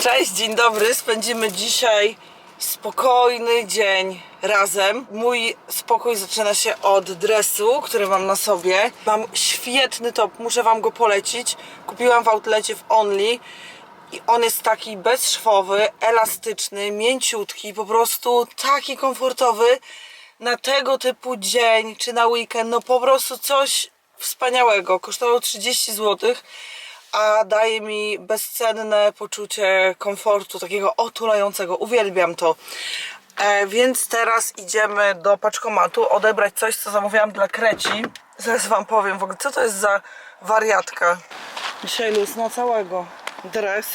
Cześć, dzień dobry. Spędzimy dzisiaj spokojny dzień razem. Mój spokój zaczyna się od dresu, który mam na sobie. Mam świetny top, muszę wam go polecić. Kupiłam w outlecie w Only. I on jest taki bezszwowy, elastyczny, mięciutki, po prostu taki komfortowy na tego typu dzień czy na weekend. No po prostu coś wspaniałego. Kosztował 30 zł a daje mi bezcenne poczucie komfortu, takiego otulającego. Uwielbiam to. E, więc teraz idziemy do paczkomatu odebrać coś, co zamówiłam dla Kreci. Zaraz wam powiem w ogóle, co to jest za wariatka. Dzisiaj luz na całego. Dres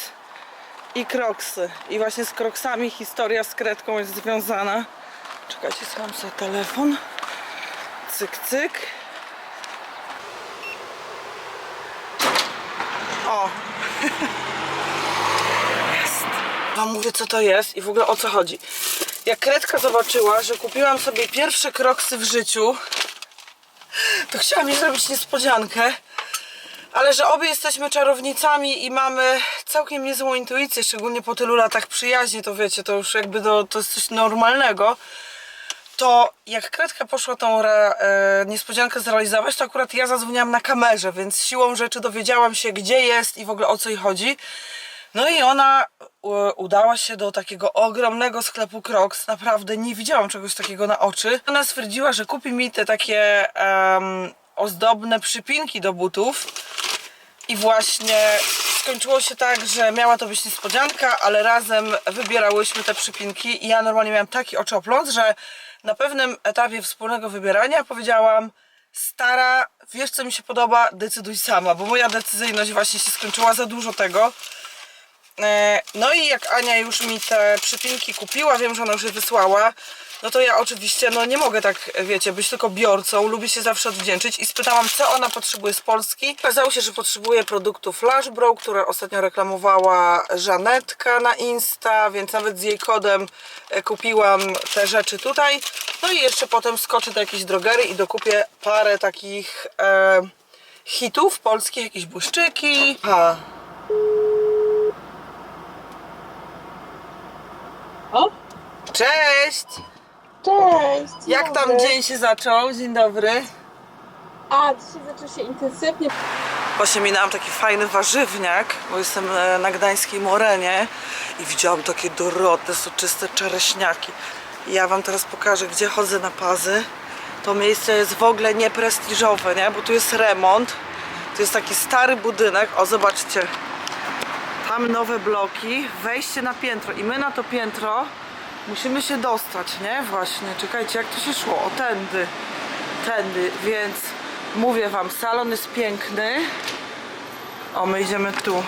i kroksy. I właśnie z kroksami historia z Kretką jest związana. Czekajcie, schowam sobie telefon. Cyk, cyk. O! Jest. Wam mówię, co to jest i w ogóle o co chodzi. Jak Kretka zobaczyła, że kupiłam sobie pierwsze kroksy w życiu, to chciała mi zrobić niespodziankę. Ale że obie jesteśmy czarownicami i mamy całkiem niezłą intuicję, szczególnie po tylu latach przyjaźni, to wiecie, to już jakby to, to jest coś normalnego to jak Kretka poszła tą re, e, niespodziankę zrealizować, to akurat ja zadzwoniłam na kamerze, więc siłą rzeczy dowiedziałam się, gdzie jest i w ogóle o co jej chodzi. No i ona udała się do takiego ogromnego sklepu Crocs. Naprawdę nie widziałam czegoś takiego na oczy. Ona stwierdziła, że kupi mi te takie ozdobne przypinki do butów. I właśnie skończyło się tak, że miała to być niespodzianka, ale razem wybierałyśmy te przypinki i ja normalnie miałam taki oczopląt, że na pewnym etapie wspólnego wybierania powiedziałam stara, wiesz co mi się podoba, decyduj sama, bo moja decyzyjność właśnie się skończyła za dużo tego. E, No i jak Ania już mi te przypinki kupiła, wiem, że ona już je wysłała, no to ja oczywiście no nie mogę tak, wiecie, być tylko biorcą, lubię się zawsze odwdzięczyć i spytałam, co ona potrzebuje z Polski. Okazało się, że potrzebuje produktu Flash Bro, które ostatnio reklamowała Żanetka na Insta, więc nawet z jej kodem e, kupiłam te rzeczy tutaj. No i jeszcze potem skoczę do jakiejś drogery i dokupię parę takich e, hitów polskich, jakieś błyszczyki. Ha. O, Cześć! Cześć! dzień Jak tam dobry. dzień się zaczął? Dzień dobry. A, dzisiaj zaczął się intensywnie. Właśnie minęłam taki fajny warzywniak, bo jestem e, na gdańskiej Morenie i widziałam takie dorodne, soczyste czereśniaki. I ja wam teraz pokażę, gdzie chodzę na pazy. To miejsce jest w ogóle nieprestiżowe, nie? Bo tu jest remont. Tu jest taki stary budynek. O, zobaczcie. Tam nowe bloki, wejście na piętro i my na to piętro musimy się dostać, nie? Właśnie, czekajcie, jak to się szło? O, tędy, tędy, więc mówię wam, salon jest piękny. O, my idziemy tu,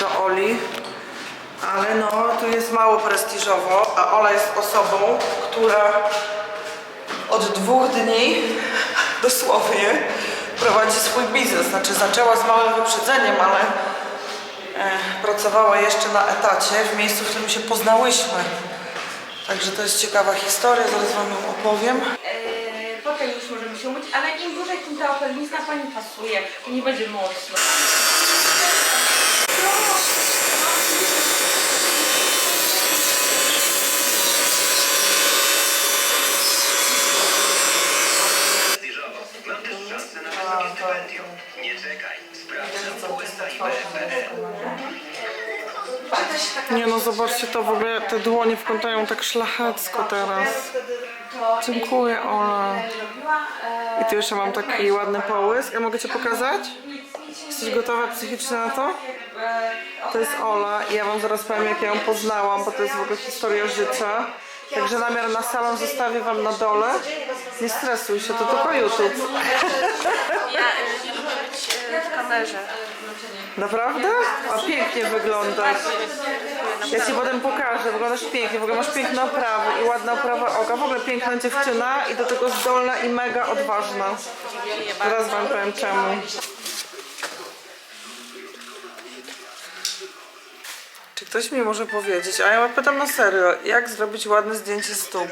do Oli. Ale no, tu jest mało prestiżowo, a Ola jest osobą, która od dwóch dni dosłownie prowadzi swój biznes. Znaczy zaczęła z małym wyprzedzeniem, ale e, pracowała jeszcze na etacie w miejscu, w którym się poznałyśmy. Także to jest ciekawa historia, zaraz wam ją opowiem. Eee, Potem już możemy się umyć, ale im dłużej, tym ta opelizna pani pasuje nie będzie mocno. No, zobaczcie to w ogóle, te dłonie wyglądają tak szlachecko teraz. Dziękuję Ola. I tu jeszcze mam taki ładny połysk. Ja mogę Cię pokazać? Jesteś gotowa psychicznie na to? To jest Ola i ja Wam zaraz powiem jak ja ją poznałam, bo to jest w ogóle historia życia. Także namiar na salon zostawię Wam na dole. Nie stresuj się, to tylko YouTube. Ja y, y, w kamerze. Naprawdę? A pięknie wyglądasz. Ja ci potem pokażę, wyglądasz pięknie, w ogóle masz piękne oprawy i ładna oprawa oka, w ogóle piękna dziewczyna i do tego zdolna i mega odważna. Teraz wam powiem czemu. Czy ktoś mi może powiedzieć, a ja pytam na serio, jak zrobić ładne zdjęcie stóp?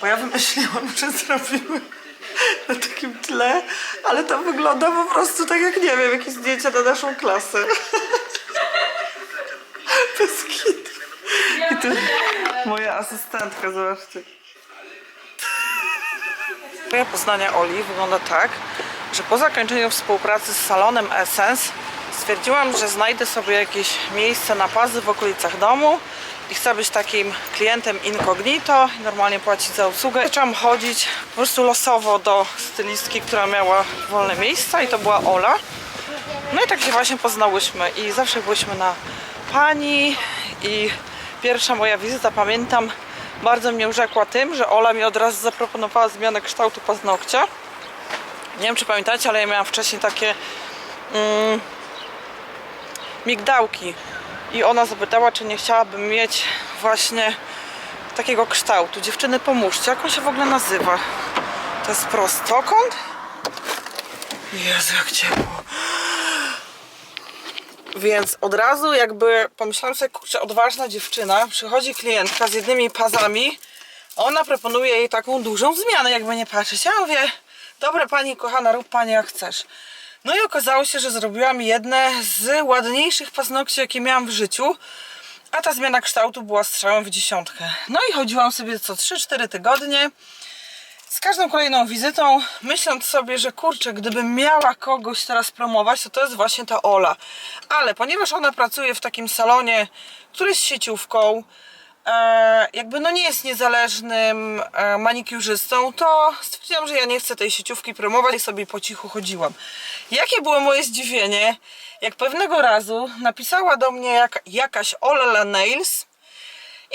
Bo ja wymyśliłam, że zrobimy na takim tle, ale to wygląda po prostu tak jak, nie wiem, jakieś zdjęcia na naszą klasę. Bez kitu. I tu moja asystentka, zobaczcie. Historia poznania Oli wygląda tak, że po zakończeniu współpracy z salonem Essence stwierdziłam, że znajdę sobie jakieś miejsce na pazy w okolicach domu i chcę być takim klientem incognito i normalnie płacić za usługę. Zaczęłam chodzić po prostu losowo do stylistki, która miała wolne miejsca i to była Ola. No i tak się właśnie poznałyśmy i zawsze byłyśmy na pani i pierwsza moja wizyta, pamiętam, bardzo mnie urzekła tym, że Ola mi od razu zaproponowała zmianę kształtu paznokcia. Nie wiem, czy pamiętacie, ale ja miałam wcześniej takie mm, migdałki i ona zapytała, czy nie chciałabym mieć właśnie takiego kształtu. Dziewczyny, pomóżcie, jak on się w ogóle nazywa? To jest prostokąt? Jezu, jak ciepło. Więc od razu jakby pomyślałam sobie, kurczę, odważna dziewczyna, przychodzi klientka z jednymi pazami, ona proponuje jej taką dużą zmianę, jakby nie patrzeć. Ja mówię, dobra pani kochana, rób pani jak chcesz. No i okazało się, że zrobiłam jedne z ładniejszych paznokci, jakie miałam w życiu, a ta zmiana kształtu była strzałem w dziesiątkę. No i chodziłam sobie co 3-4 tygodnie, z każdą kolejną wizytą, myśląc sobie, że kurczę, gdybym miała kogoś teraz promować, to to jest właśnie ta Ola. Ale ponieważ ona pracuje w takim salonie, który jest sieciówką, jakby no nie jest niezależnym e, manikiurzystą, to stwierdziłam, że ja nie chcę tej sieciówki promować i sobie po cichu chodziłam. Jakie było moje zdziwienie, jak pewnego razu napisała do mnie jak, jakaś Ola Nails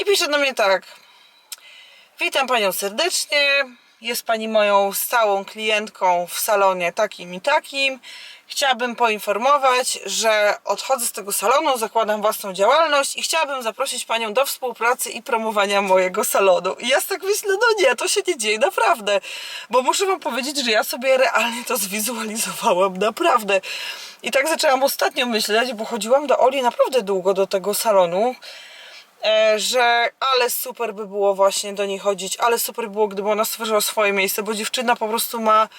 i pisze do mnie tak. Witam Panią serdecznie. Jest Pani moją stałą klientką w salonie takim i takim. Chciałabym poinformować, że odchodzę z tego salonu, zakładam własną działalność i chciałabym zaprosić Panią do współpracy i promowania mojego salonu. I ja tak myślę, no nie, to się nie dzieje, naprawdę. Bo muszę Wam powiedzieć, że ja sobie realnie to zwizualizowałam, naprawdę. I tak zaczęłam ostatnio myśleć, bo chodziłam do Oli naprawdę długo do tego salonu że ale super by było właśnie do niej chodzić, ale super by było, gdyby ona stworzyła swoje miejsce, bo dziewczyna po prostu ma,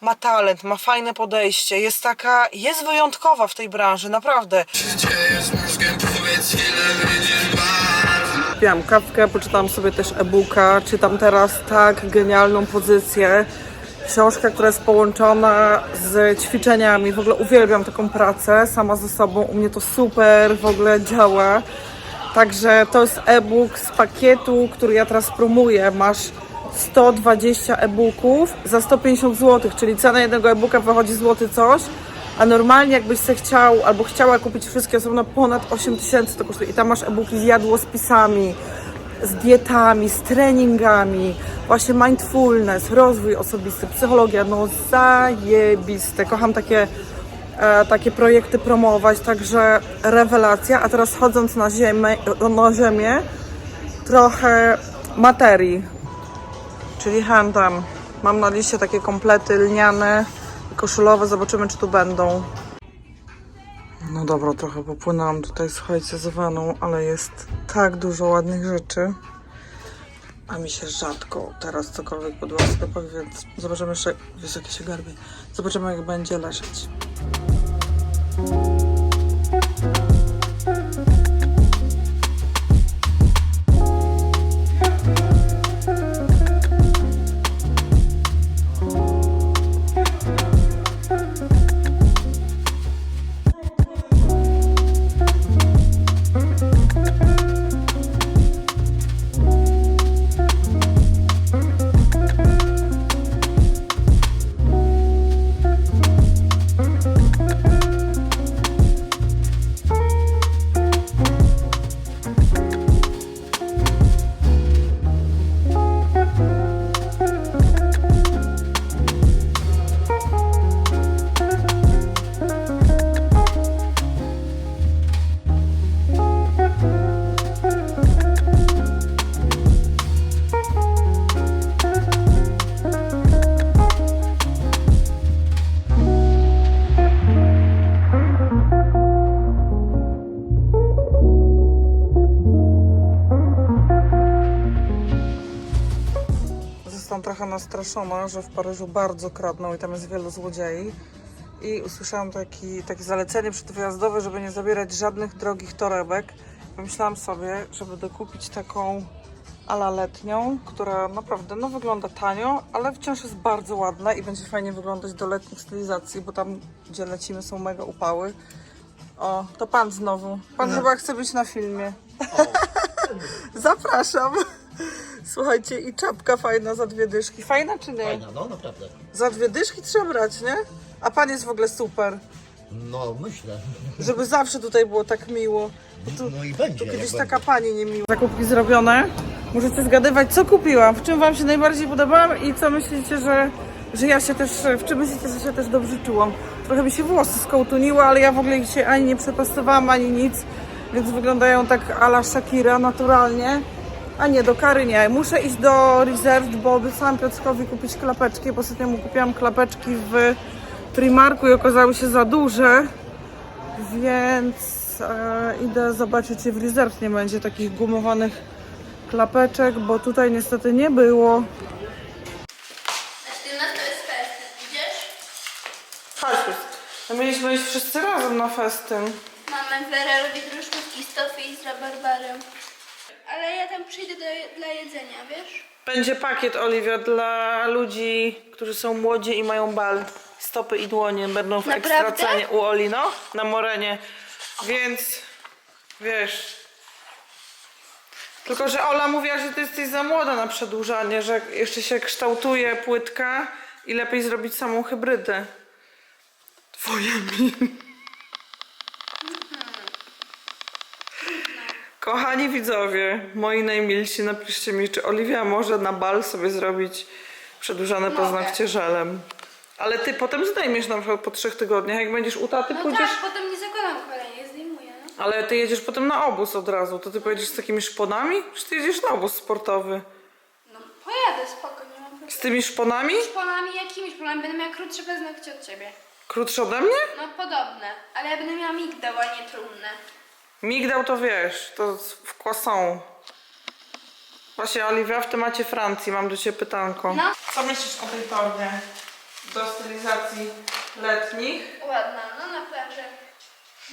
ma talent, ma fajne podejście, jest taka, jest wyjątkowa w tej branży, naprawdę. Kupiłam kawkę, poczytałam sobie też e-booka, czytam teraz tak genialną pozycję. Książka, która jest połączona z ćwiczeniami. W ogóle uwielbiam taką pracę sama ze sobą. U mnie to super w ogóle działa. Także to jest e-book z pakietu, który ja teraz promuję. Masz 120 e-booków za 150 zł, czyli cena jednego e-booka wychodzi złoty coś. A normalnie jakbyś se chciał albo chciała kupić wszystkie osobno ponad 8 tysięcy to kosztuje. I tam masz e-booki z jadłospisami, z dietami, z treningami, właśnie mindfulness, rozwój osobisty, psychologia, no zajebiste. Kocham takie, e, takie projekty promować, także rewelacja. A teraz chodząc na ziemię, na ziemię trochę materii, czyli handam. Mam na liście takie komplety lniane koszulowe, zobaczymy czy tu będą. No dobra, trochę popłynęłam tutaj, słuchajcie, z waną, ale jest tak dużo ładnych rzeczy. A mi się rzadko teraz cokolwiek sklepach, więc zobaczymy jeszcze, wysokie się garbię. Zobaczymy jak będzie leżeć. Trochę nastraszona, że w Paryżu bardzo kradną i tam jest wielu złodziei. I usłyszałam taki, takie zalecenie przedwyjazdowe, żeby nie zabierać żadnych drogich torebek Myślałam sobie, że będę kupić taką ala letnią, która naprawdę no, wygląda tanio, ale wciąż jest bardzo ładna i będzie fajnie wyglądać do letnich stylizacji, bo tam, gdzie lecimy, są mega upały. O, to pan znowu. Pan chyba chce być na filmie. Zapraszam. Słuchajcie, i czapka fajna za dwie dyszki. Fajna czy nie? Fajna, no naprawdę. Za dwie dyszki trzeba brać, nie? A pan jest w ogóle super. No myślę. Żeby zawsze tutaj było tak miło. Bo tu, No i będzie. tu kiedyś będzie. taka pani niemiła. Zakupki zrobione. Możecie zgadywać, co kupiłam, w czym wam się najbardziej podobałam i co myślicie, że, że ja się też, w czym myślicie, że się też dobrze czułam. Trochę mi się włosy skołtuniły, ale ja w ogóle ich się ani nie przepastowałam, ani nic, więc wyglądają tak ala Shakira naturalnie. A nie, do kary nie. Muszę iść do Reserved, bo obiecałam Piotrkowi kupić klapeczki, bo ostatnio mu kupiłam klapeczki w Primarku i okazały się za duże. Więc e, idę zobaczyć, czy w Reserve nie będzie takich gumowanych klapeczek, bo tutaj niestety nie było. Na 17 jest fest, idziesz? Chodźmy. My mieliśmy iść wszyscy razem na festyn. Mamy Wera lubi druszczówki z tofi i z rabarbarem. Ale ja tam przyjdę do, dla jedzenia, wiesz? Będzie pakiet, Oliwia, dla ludzi, którzy są młodzi i mają bal. Stopy i dłonie będą w Naprawdę? ekstra cenie u Oli, no, na Morenie. Więc, wiesz... Tylko, że Ola mówiła, że ty jesteś za młoda na przedłużanie, że jeszcze się kształtuje płytka i lepiej zrobić samą hybrydę. Twoje mi. Kochani widzowie, moi najmilsi, napiszcie mi, czy Oliwia może na bal sobie zrobić przedłużane paznokcie żelem. Ale ty potem zdejmiesz na przykład po trzech tygodniach, jak będziesz u taty, No pójdziesz... tak, potem nie zakładam kolejnie, zdejmuję, no. Ale ty jedziesz potem na obóz od razu, to ty pojedziesz z takimi szponami? Czy ty jedziesz na obóz sportowy? No pojadę, spoko, nie mam problemu. Z tymi szponami? Szponami, jakimiś szponami, będę miała krótsze paznokcie od ciebie. Krótsze ode mnie? No podobne, ale ja będę miała migdał, a nie trumnę. Migdał to wiesz, to w croissant. Właśnie Oliwia, w temacie Francji mam do ciebie pytanko. No. Co myślisz o tej torbie do stylizacji letnich? Ładna, no na plaży.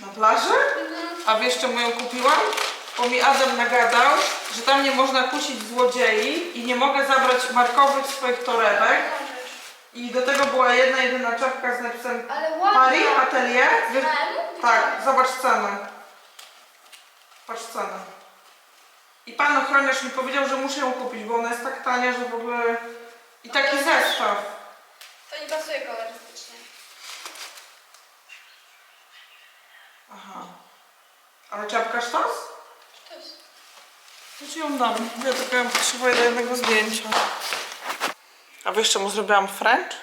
Na plaży? A wiesz czemu ją kupiłam? Bo mi Adam nagadał, że tam nie można kusić złodziei i nie mogę zabrać markowych swoich torebek. I do tego była jedna, jedyna czapka z napisem Ale ładna. Paris Atelier. Wiesz-? Tak, zobacz cenę. Patrz cenę. I pan ochroniarz mi powiedział, że muszę ją kupić, bo ona jest tak tania, że w ogóle... I taki zestaw. To nie pasuje kolorystycznie. Aha. Ale czapka sztos? To jest... To ci ją dam. Ja tylko ją potrzebuję do jednego zdjęcia. A wiesz czemu zrobiłam French?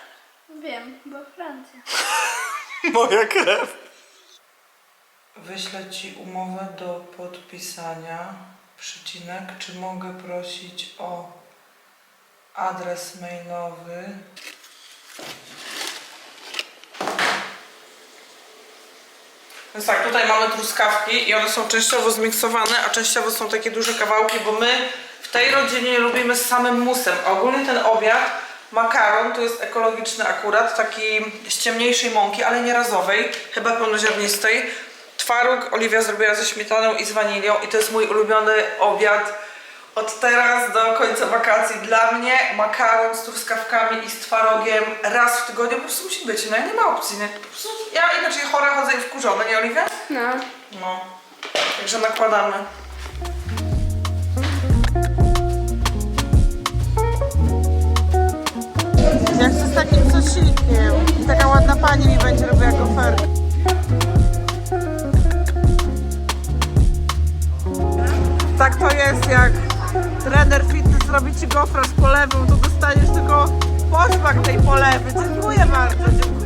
Wiem, bo Francja. Moja krew. Wyślę ci umowę do podpisania. Przycinek. Czy mogę prosić o adres mailowy? Więc tak, tutaj mamy truskawki i one są częściowo zmiksowane, a częściowo są takie duże kawałki, bo my w tej rodzinie lubimy z samym musem. Ogólnie ten obiad, makaron, to jest ekologiczny akurat, taki z ciemniejszej mąki, ale nie razowej, chyba pełnoziarnistej. Twaróg Oliwia zrobiła ze śmietaną i z wanilią i to jest mój ulubiony obiad od teraz do końca wakacji. Dla mnie makaron z truskawkami i z twarogiem raz w tygodniu po prostu musi być, no nie ma opcji, nie? Po prostu ja inaczej chora chodzę i wkurzona, nie Oliwia? No. No, także nakładamy. Jak chcę z takim sosikiem. Taka ładna pani mi będzie robiła goferkę. Tak to jest, jak trener fitness robi ci gofra z polewą, to dostaniesz tylko posmak tej polewy. Dziękuję bardzo, dziękuję.